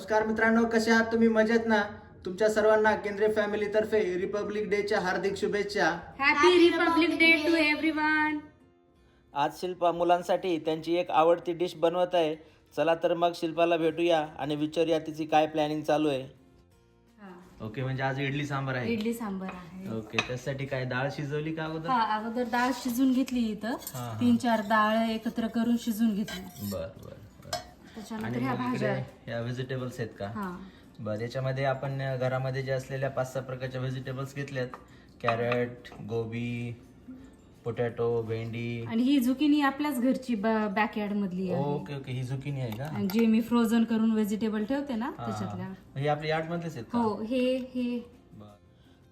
नमस्कार मित्रांनो कसे आहात तुम्ही? मजेत ना? तुमच्या सर्वांना केंद्रीय फॅमिली तर्फे रिपब्लिक डेच्या हार्दिक शुभेच्छा. Happy republic day to everyone आज शिल्पा मुलांसाठी त्यांची एक आवडती डिश बनवत आहे. चला तर मग शिल्पाला भेटूया आणि विचारूया तिची काय प्लॅनिंग चालू आहे. ओके म्हणजे आज इडली सांबार आहे. इडली सांबर आहे. ओके त्यासाठी काय डाळ शिजवली का अगोदर? हा अगोदर डाळ शिजून घेतली इथं. हा, हा. तीन चार डाळ एकत्र करून शिजून घेतली. बर बर. त्याच्यानंतर आणि ह्या मग भाज्या इकडे ह्या व्हेजिटेबल्स आहेत का? हा. बर याच्यामध्ये आपण घरामध्ये जे असलेल्या पाच सहा प्रकारच्या व्हेजिटेबल्स घेतल्यात. कॅरेट गोबी पोटॅटो भेंडी. आणि ही झुकिनी आपल्याच घरची बॅकयार्ड मधली आहे. ओके ओके ही झुकिनी आहे का? आणि जे मी फ्रोझन करून व्हेजिटेबल ठेवते ना हा, त्याच्यातल्या. हा. हे आपल्या यार्ड मधलेच आहेत का? हो हे हे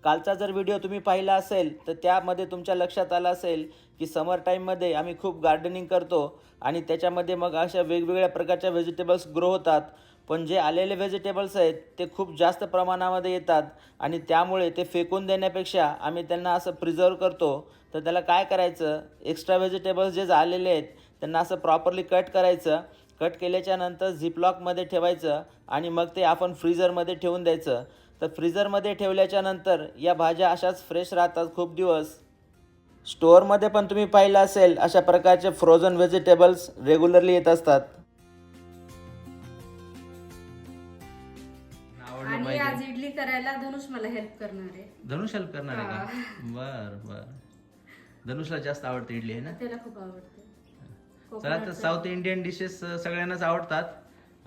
कालचा जर व्हिडिओ तुम्ही पाहिला असेल तर त्यामध्ये तुमच्या लक्षात आलं असेल की समर टाईममध्ये आम्ही खूप गार्डनिंग करतो आणि त्याच्यामध्ये मग अशा वेगवेगळ्या प्रकारच्या व्हेजिटेबल्स ग्रो होतात. पण जे आलेले व्हेजिटेबल्स आहेत ते खूप जास्त प्रमाणामध्ये येतात आणि त्यामुळे ते फेकून देण्यापेक्षा आम्ही त्यांना असं प्रिझर्व करतो. तर त्याला काय करायचं? एक्स्ट्रा व्हेजिटेबल्स जे आलेले आहेत त्यांना असं प्रॉपरली कट करायचं. कट केल्याच्यानंतर झिपलॉकमध्ये ठेवायचं आणि मग ते आपण फ्रीजरमध्ये ठेवून द्यायचं. तर फ्रीझरमध्ये ठेवल्याच्या नंतर या भाज्या अशाच फ्रेश राहतात खूप दिवस. स्टोअरमध्ये पण तुम्ही पाहिलं असेल अशा प्रकारचे फ्रोझन व्हेजिटेबल्स रेग्युलरली येत असतात. आणि आज इडली करायला धनुष मला हेल्प करणार आहे. धनुष हेल्प करणार आहे का? बर बर. धनुषला जास्त आवडते इडली आहे ना? त्याला खूप आवडते. चला तर साऊथ इंडियन डिशेस सगळ्यांनाच आवडतात.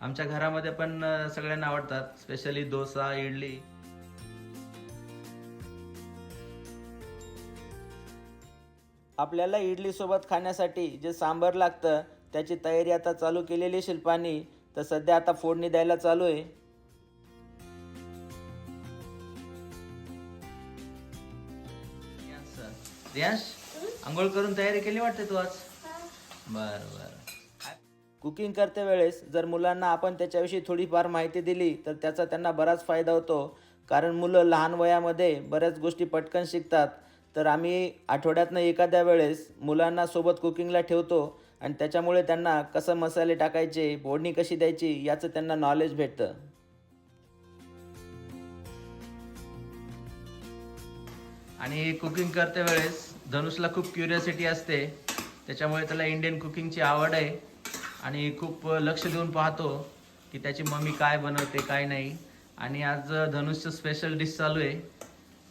आमच्या घरामध्ये पण सगळ्यांना आवडतात स्पेशली डोसा इडली. आपल्याला इडलीसोबत खाण्यासाठी जे सांबर लागतं त्याची तयारी आता चालू केलेली शिल्पानी तर सध्या आता फोडणी द्यायला चालू आहे. रियांश आंघोळ करून तयारी केली वाटते तू आज? बर बर. कुकिंग करते वेळेस जर मुलांना आपण त्याच्याविषयी थोडीफार माहिती दिली तर त्याचा त्यांना बराच फायदा होतो. कारण मुलं लहान वयामध्ये बऱ्याच गोष्टी पटकन शिकतात. तर आम्ही आठवड्यातनं एखाद्या वेळेस मुलांना सोबत कुकिंगला ठेवतो आणि त्याच्यामुळे त्यांना कसं मसाले टाकायचे फोडणी कशी द्यायची याचं त्यांना नॉलेज भेटतं. आणि कुकिंग करते वेळेस धनुषला खूप क्युरियोसिटी असते. त्याच्यामुळे त्याला इंडियन कुकिंगची आवड आहे. आणि खूप लक्ष देऊन पाहतो की त्याची मम्मी काय बनवते काय नाही. आणि आज धनुषचं स्पेशल डिश चालू आहे.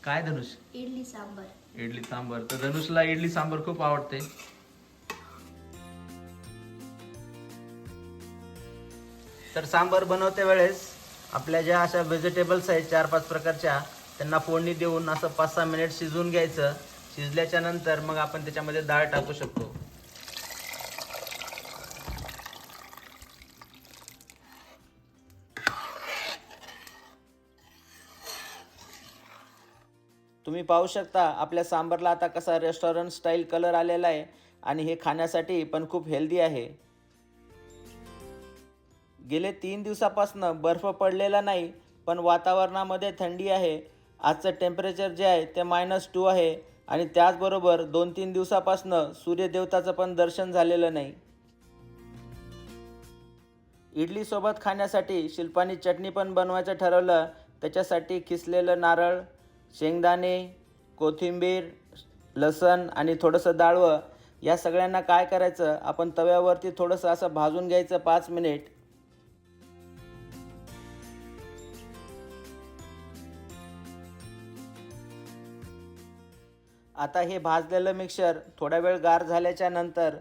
काय धनुष? इडली सांबर. इडली सांबर. तर धनुषला इडली सांबर खूप आवडते. तर सांबर बनवते वेळेस आपल्या ज्या अशा व्हेजिटेबल्स आहेत चार पाच प्रकारच्या त्यांना फोडणी देऊन असं पाच सहा मिनिट शिजवून घ्यायचं. शिजल्याच्या नंतर मग आपण त्याच्यामध्ये डाळ टाकू शकतो. तुम्ही पाहू शकता आपल्या सांबरला आता कसा रेस्टॉरंट स्टाईल कलर आलेला आहे आणि हे खाण्यासाठी पण खूप हेल्दी आहे. गेले तीन दिवसापासून बर्फ पडलेला नाही पण वातावरणामध्ये थंडी आहे. आजचं टेम्परेचर जे आहे ते मायनस टू आहे आणि त्याचबरोबर दोन तीन दिवसापासून सूर्यदेवताचं पण दर्शन झालेलं नाही. इडलीसोबत खाण्यासाठी शिल्पानी चटणी पण बनवायचं ठरवलं त्याच्यासाठी खिसलेलं नारळ शेंगदाणे कोथिंबीर लसण आणि थोडंसं डाळवं या सगळ्यांना काय करायचं? आपण तव्यावरती थोडंसं असं भाजून घ्यायचं पाच मिनिट. आता हे भाजलेलं मिक्सर थोडा वेळ गार झाल्याच्यानंतर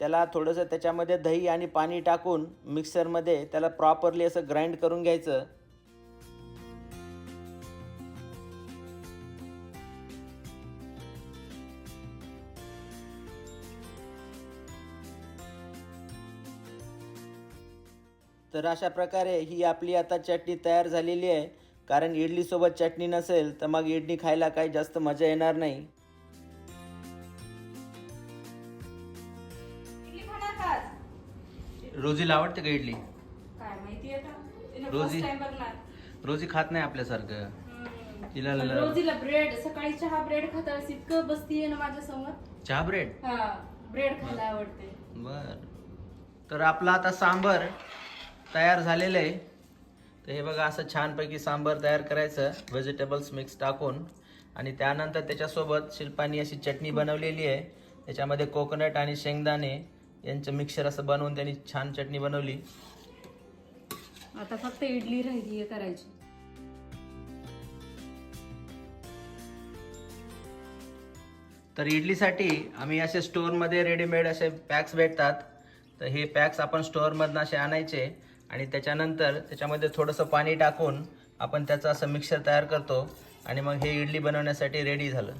त्याला थोडंसं त्याच्यामध्ये दही आणि पाणी टाकून मिक्सरमध्ये त्याला प्रॉपरली असं ग्राइंड करून घ्यायचं. तर अशा प्रकारे ही आपली आता चटणी तयार झालेली आहे. कारण इडलीसोबत चटणी नसेल तर मग इडली खायला काही जास्त मजा येणार नाही. इडली खाणार का आज? रोजीला आवडते का इडली? काय माहिती आहे का तिने रोजी- रोजी खात नाही आपल्यासारखं. तिला रोजीला ब्रेड सकाळी चहा ब्रेड खातास इतकं बसतीये ना माझ्यासमोर. चहा ब्रेड हा ब्रेड खायला आवडते. बर. तर आपला आता सांबर. तयार झालेलं आहे. तर हे बघा असं छानपैकी सांबार तयार करायचं व्हेजिटेबल्स मिक्स टाकून. आणि त्यानंतर त्याच्यासोबत शिल्पानी अशी चटणी बनवलेली आहे. त्याच्यामध्ये कोकोनट आणि शेंगदाणे यांचं मिक्सर असं बनवून त्यांनी छान चटणी बनवली. आता फक्त इडली राहिली आहे करायची. तर इडलीसाठी आम्ही असे स्टोअरमध्ये रेडीमेड असे पॅक्स भेटतात. तर हे पॅक्स आपण स्टोअरमधनं असे आणायचे. आणि त्याच्यानंतर त्याच्यामध्ये थोडंसं पाणी टाकून आपण त्याचं असं मिक्सर तयार करतो आणि मग हे इडली बनवण्यासाठी रेडी झालं.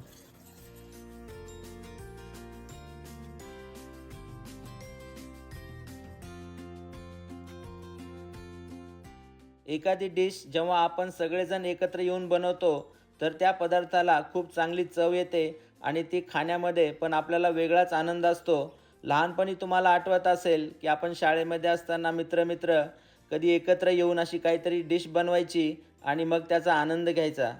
एखादी डिश जेव्हा आपण सगळेजण एकत्र येऊन बनवतो तर त्या पदार्थाला खूप चांगली चव येते आणि ती खाण्यामध्ये पण आपल्याला वेगळाच आनंद असतो. लहानपणी तुम्हाला आठवत असेल की आपण शाळेमध्ये असताना मित्रमित्र कधी एकत्र येऊन अशी काहीतरी डिश बनवायची आणि मग त्याचा आनंद घ्यायचा?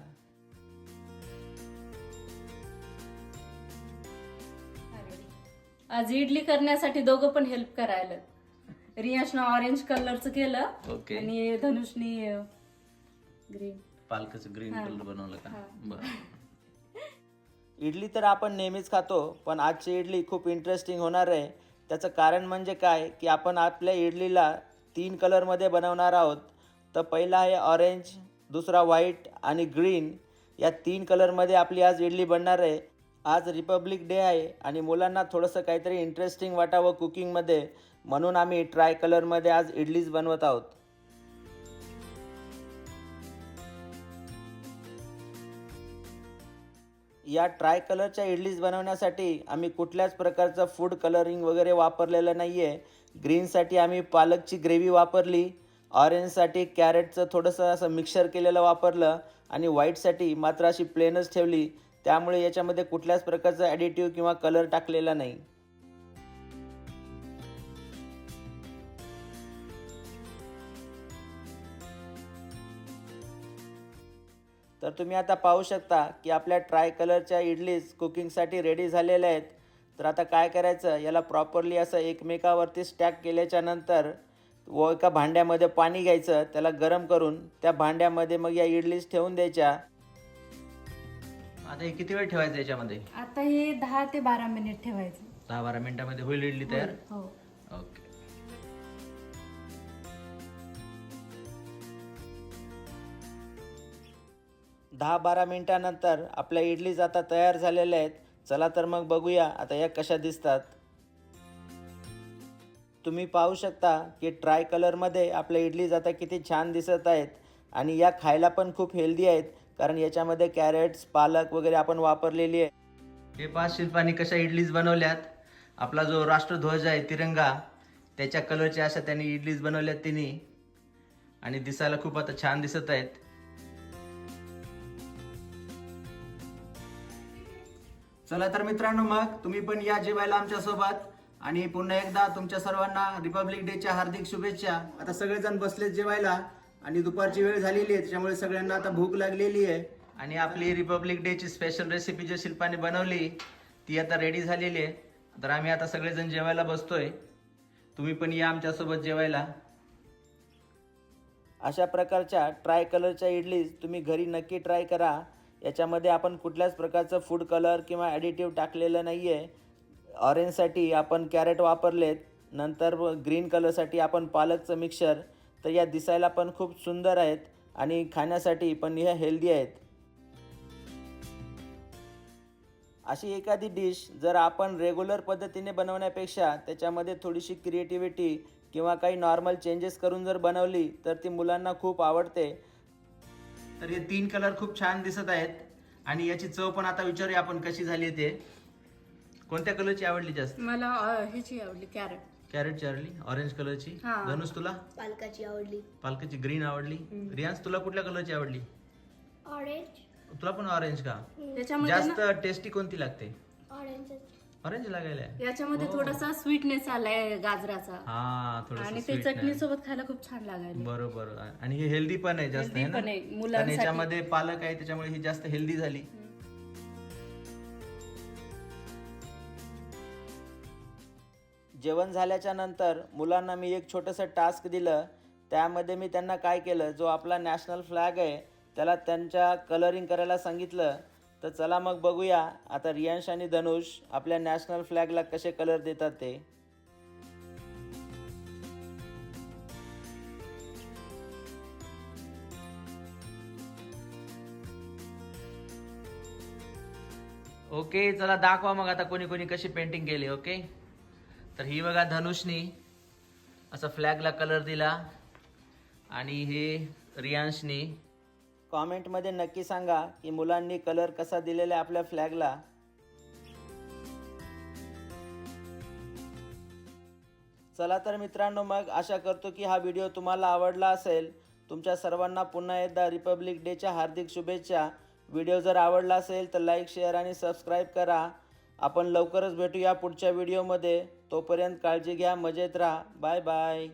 आज इडली करण्यासाठी दोघं पण हेल्प करायला रियाशनं ऑरेंज कलरचं केलं ओके आणि धनुषनी ग्रीन पालकाचं ग्रीन. कलर बनवलं का. बरं. इडली तर आपण नेहमीच खातो पण आजची इडली खूप इंटरेस्टिंग होणार आहे. त्याचं कारण म्हणजे काय की आपण आपल्या इडलीला तीन कलरमध्ये बनवणार आहोत. तर पहिला आहे ऑरेंज दुसरा व्हाईट आणि ग्रीन या तीन कलरमध्ये आपली आज इडली बनणार आहे. आज रिपब्लिक डे आहे आणि मुलांना थोडंसं काहीतरी इंटरेस्टिंग वाटावं कुकिंगमध्ये म्हणून आम्ही ट्राय कलरमध्ये आज इडलीच बनवत आहोत. या ट्राय कलरच्या इडलीज बनवण्यासाठी आम्ही कुठल्याच प्रकारचं फूड कलरिंग वगैरे वापरलेलं नाही आहे ग्रीनसाठी आम्ही पालकची ग्रेव्ही वापरली. ऑरेंजसाठी कॅरेटचं थोडंसं असं मिक्सर केलेलं वापरलं. आणि व्हाईटसाठी मात्र अशी प्लेनच ठेवली. त्यामुळे याच्यामध्ये कुठल्याच प्रकारचं ॲडिटिव्ह किंवा कलर टाकलेला नाही. तर तुम्ही आता पाहू शकता की आपल्या ट्राय कलरच्या इडलीज कुकिंगसाठी रेडी झालेल्या आहेत. तर आता काय करायचं? याला प्रॉपरली असं एकमेकावरती स्टॅक केल्याच्यानंतर व एका भांड्यामध्ये पाणी घ्यायचं त्याला गरम करून त्या भांड्यामध्ये मग या इडलीज ठेवून द्यायच्या. आता हे किती वेळ ठेवायचं याच्यामध्ये? आता हे दहा ते बारा मिनिट ठेवायचं. दहा बारा मिनिटामध्ये होईल इडली तयार? हो. ओके. दहा बारा मिनटानंतर आपल्या इडलीज आता तयार झालेल्या आहेत. चला तर मग बघूया आता या कशा दिसतात. तुम्ही पाहू शकता की ट्राय कलरमध्ये आपल्या इडलीज आता किती छान दिसत आहेत. आणि या खायला पण खूप हेल्दी आहेत कारण याच्यामध्ये कॅरेट्स पालक वगैरे आपण वापरलेली आहे हे पाच शिल्पाने कशा इडलीज बनवल्यात. आपला जो राष्ट्रध्वज आहे तिरंगा त्याच्या कलरच्या अशा त्यांनी इडलीज बनवल्यात तिने आणि दिसायला खूप आता छान दिसत आहेत. चला तर मित्रांनो मग तुम्ही पण या जेवायला आमच्यासोबत. आणि पुन्हा एकदा तुमच्या सर्वांना रिपब्लिक डेच्या हार्दिक शुभेच्छा. आता सगळेजण बसलेत जेवायला आणि दुपारची वेळ झालेली आहे त्याच्यामुळे सगळ्यांना आता भूक लागलेली आहे. आणि आपली रिपब्लिक डेची स्पेशल रेसिपी जी शिल्पाने बनवली ती आता रेडी झालेली आहे. तर आम्ही आता सगळेजण जेवायला बसतोय. तुम्ही पण या आमच्यासोबत जेवायला. अशा प्रकारच्या ट्राय कलरच्या इडलीज तुम्ही घरी नक्की ट्राय करा. याच्यामध्ये आपण कुठल्याच प्रकारचं फूड कलर किंवा ॲडिटिव्ह टाकलेलं नाही आहे ऑरेंजसाठी आपण कॅरेट वापरलेत. नंतर ग्रीन कलरसाठी आपण पालकचं मिक्सर तर या दिसायला पण खूप सुंदर आहेत आणि खाण्यासाठी पण ह्या हेल्दी आहेत. अशी एखादी डिश जर आपण रेग्युलर पद्धतीने बनवण्यापेक्षा त्याच्यामध्ये थोडीशी क्रिएटिव्हिटी किंवा काही नॉर्मल चेंजेस करून जर बनवली तर ती मुलांना खूप आवडते. तर हे तीन कलर खूप छान दिसत आहेत. आणि याची चव पण आता विचारूया आपण कशी झाली आहे ते. कोणत्या कलरची आवडली जास्त? मला अ, ह्याची आवडली कॅरेट कॅरेटची आवडली? ऑरेंज कलरची हा. धनुष तुला? पालकाची आवडली. पालकाची ग्रीन आवडली. रियांस तुला कुठल्या कलरची आवडली? ऑरेंज तुला पण ऑरेंज का? त्याच्यामध्ये जास्त टेस्टी कोणती लागते? ऑरेंज ऑरेंज लागायला याच्यामध्ये हो. थोडासा स्वीटनेस आलाय गाजराचा. हा थोडस आणि ते चटणी सोबत खायला खूप छान लागायला. बरोबर. आणि हे हेल्दी पण आहे जास्त Healthy पण आहे, मुलांसाठी. याच्यामध्ये पालक आहे त्याच्यामुळे ही जास्त हेल्दी झाली. जेवण झाल्याच्यानंतर मुलांना मी एक छोटंसं टास्क दिलं. त्यामध्ये मी त्यांना काय केलं जो आपला नॅशनल फ्लॅग आहे त्याला त्यांच्या कलरिंग करायला सांगितलं. तर चला मग बघूया. आता रियांश आणि धनुष आपल्या नॅशनल फ्लॅगला कसे कलर देतात ते. ओके चला दाखवा मग आता कोणी कोणी कशी पेंटिंग केली ओके तर ही बघा धनुषनी असा फ्लॅगला कलर दिला. आणि हे रियांशनी कॉमेंटमध्ये नक्की सांगा की मुलांनी कलर कसा दिलेला आहे आपल्या फ्लॅगला चला तर मित्रांनो मग आशा करतो की हा व्हिडिओ तुम्हाला आवडला असेल. तुमच्या सर्वांना पुन्हा एकदा रिपब्लिक डेच्या हार्दिक शुभेच्छा. व्हिडिओ जर आवडला असेल तर लाईक शेअर आणि सबस्क्राईब करा. आपण लवकरच भेटूया पुढच्या व्हिडिओमध्ये तोपर्यंत काळजी घ्या मजेत राहा. Bye bye